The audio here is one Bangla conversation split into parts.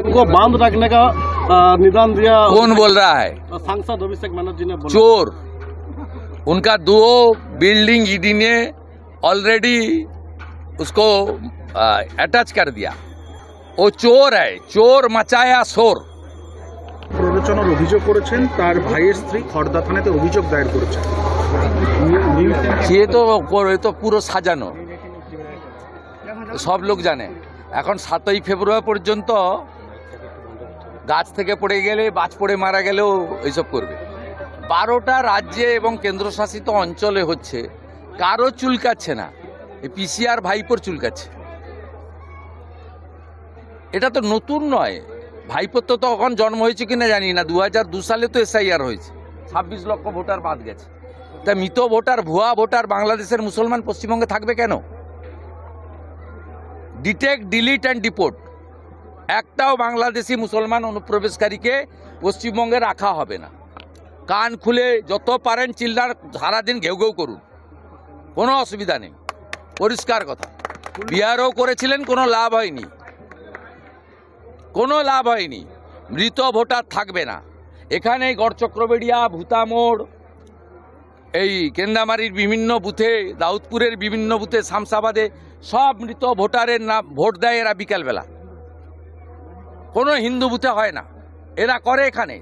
उनको बांध रखने का अ, निदान दिया कौन बोल रहा है सांसद अभिषेक बनर्जी ने बोला चोर उनका दो बिल्डिंग ईडी ने ऑलरेडी उसको अटैच कर दिया वो चोर है चोर मचाया शोर প্ররোচনার অভিযোগ করেছেন তার ভাইয়ের স্ত্রী খড়দা থানাতে অভিযোগ দায়ের করেছেন সে তো এ তো পুরো সাজানো সব লোক জানে এখন সাতই ফেব্রুয়ারি পর্যন্ত গাছ থেকে পড়ে গেলে, বাজ পড়ে মারা গেলেও এইসব করবে। বারোটা রাজ্যে এবং কেন্দ্রশাসিত অঞ্চলে হচ্ছে, কারও চুলকাচ্ছে না। পিসিআর ভাইপোর চুলকাচ্ছে। এটা তো নতুন নয়। ভাইপোর তো তখন জন্ম হয়েছে কিনা জানি না। দু হাজার দু সালে তো এসআইআর হয়েছে। ছাব্বিশ লক্ষ ভোটার বাদ গেছে। তা মৃত ভোটার, ভুয়া ভোটার বাংলাদেশের মুসলমান পশ্চিমবঙ্গে থাকবে কেন? Detect, delete and deport. একটাও বাংলাদেশি মুসলমান অনুপ্রবেশকারীকে পশ্চিমবঙ্গে রাখা হবে না। কান খুলে যত পারেন চিল্লার সারাদিন ঘেউ ঘেউ করুন। কোনো অসুবিধা নেই। পরিষ্কার কথা। বিহারও করেছিলেন, কোনো লাভ হয়নি। কোনো লাভ হয়নি। মৃত ভোটার থাকবে না। এখানে গড়চক্রবেড়িয়া, ভূতামোড়, এই কেন্দামারির বিভিন্ন বুথে, দাউদপুরের বিভিন্ন বুথে, শামসাবাদে সব মৃত ভোটারের নাম, ভোট দেয় এরা বিকালবেলা। কোনো হিন্দু বুথে হয় না। এরা করে এখানে।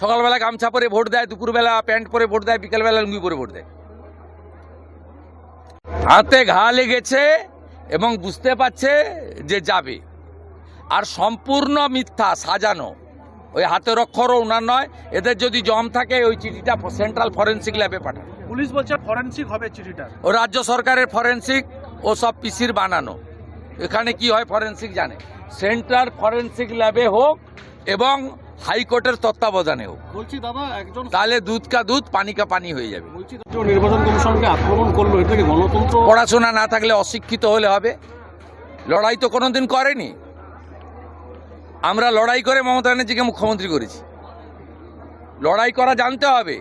সকালবেলা গামছা পরে ভোট দেয় দুপুরবেলা প্যান্ট পরে ভোট দেয় বিকালবেলা লুঙ্গি পরে ভোট দেয়। হাতে ঘা লেগেছে এবং বুঝতে পারছে যে যাবে। আর সম্পূর্ণ মিথ্যা সাজানো। ওই হাতের অক্ষরও ওনার নয় এদের যদি জম থাকে ওই চিঠিটা সেন্ট্রাল ফরেন্সিক ল্যাবে পাঠান পুলিশ বলছে ফরেন্সিক হবে চিঠিটা। ও রাজ্য সরকারের ফরেন্সিক ও সব পিসির বানানো। এখানে কি হয় ফরেন্সিক জানে। সেন্ট্রাল ফরেন্সিক ল্যাবে হোক এবং হাইকোর্টের তত্ত্বাবধানে হোক। বলছি দাদা একজন তাহলে দুধ কা দুধ পানি কা পানি হয়ে যাবে। বলছি নির্বাচন কমিশনকে আক্রমণ করল এটা কি গণতন্ত্র? পড়াশোনা না থাকলে অশিক্ষিত হলে হবে। লড়াই তো কোনোদিন করেনি। আমরা লড়াই করে মমতা ব্যানার্জিকে মুখ্যমন্ত্রী করেছি। লড়াই করা জানতে হবে।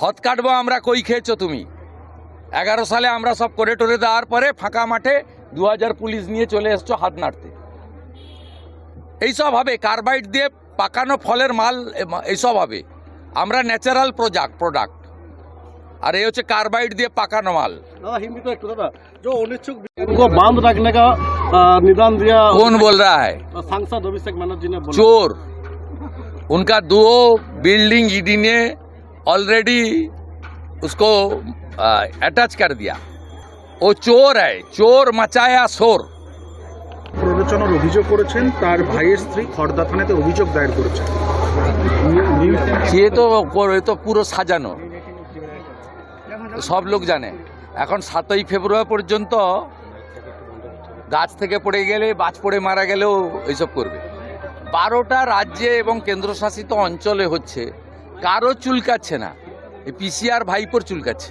হত কাটবো আমরা কই খেয়েছো তুমি? এগারো সালে আমরা সব করে টরে দেওয়ার পরে ফাঁকা মাঠে দু হাজার পুলিশ নিয়ে চলে এসছো হাত নাড়তে এইসব হবে কার্বাইড দিয়ে পাকানো ফলের মাল এম- এইসব হবে আমরা ন্যাচারাল প্রোডাক্ট প্রোডাক্ট আর এই হচ্ছে কার্বাইড দিয়ে পাকানো মাল दादा हिंदी तो एक तो दादा जो अनिच्छुक उनको बांध रखने का अ, निदान दिया कौन बोल रहा है सांसद अभिषेक बनर्जी ने बोला चोर उनका दो बिल्डिंग ईडी ने ऑलरेडी उसको अटैच कर दिया ও চোর আয় চোর মাচায়া সোর। প্ররোচনার অভিযোগ করেছেন তার ভাইয়ের স্ত্রী খর্দা থানাতে অভিযোগ দায়ের করেছেন। সে তো এ তো পুরো সাজানো। সব লোক জানে। এখন সাতই ফেব্রুয়ারি পর্যন্ত গাছ থেকে পড়ে গেলে বাজ পড়ে মারা গেলেও এইসব করবে। বারোটা রাজ্যে এবং কেন্দ্রশাসিত অঞ্চলে হচ্ছে কারও চুলকাচ্ছে না। পিসিআর ভাইপোর চুলকাচ্ছে।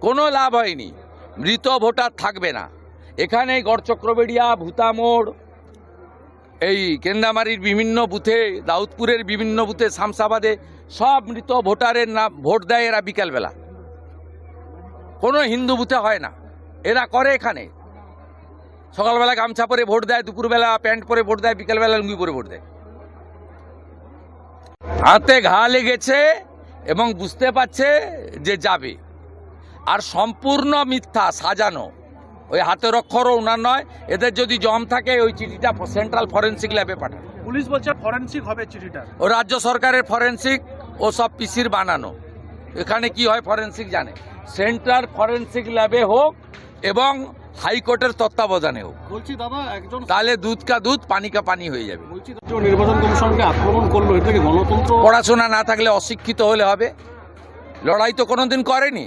কোনো লাভ হয়নি। মৃত ভোটার থাকবে না। এখানে গড়চক্রবেড়িয়া, ভূতামোড়, এই কেন্দামারির বিভিন্ন বুথে, দাউদপুরের বিভিন্ন বুথে, শামসাবাদে সব মৃত ভোটারের নাম, ভোট দেয় এরা বিকালবেলা। কোনো হিন্দু বুথে হয় না। এরা করে এখানে। সকালবেলা গামছা পরে ভোট দেয়, দুপুরবেলা প্যান্ট পরে ভোট দেয়, বিকালবেলা লুঙ্গি পরে ভোট দেয়। হাতে ঘা লেগেছে এবং বুঝতে পারছে যে যাবে। আর সম্পূর্ণ মিথ্যা সাজানো। ওই হাতের অক্ষরও ওনার নয় এদের যদি জম থাকে ওই চিঠিটা সেন্ট্রাল ফরেন্সিক ল্যাবে পাঠান। পুলিশ বলছে ফরেন্সিক হবে চিঠিটা। ও রাজ্য সরকারের ফরেন্সিক ও সব পিসির বানানো। এখানে কি হয় ফরেন্সিক জানে। সেন্ট্রাল ফরেন্সিক ল্যাবে হোক এবং হাইকোর্টের তত্ত্বাবধানে হোক। বলছি দাদা একজন তাহলে দুধ কা দুধ পানি কা পানি হয়ে যাবে। বলছি নির্বাচন কমিশনকে আক্রমণ করল এটা কি গণতন্ত্র? পড়াশোনা না থাকলে অশিক্ষিত হলে হবে। লড়াই তো কোনোদিন করেনি।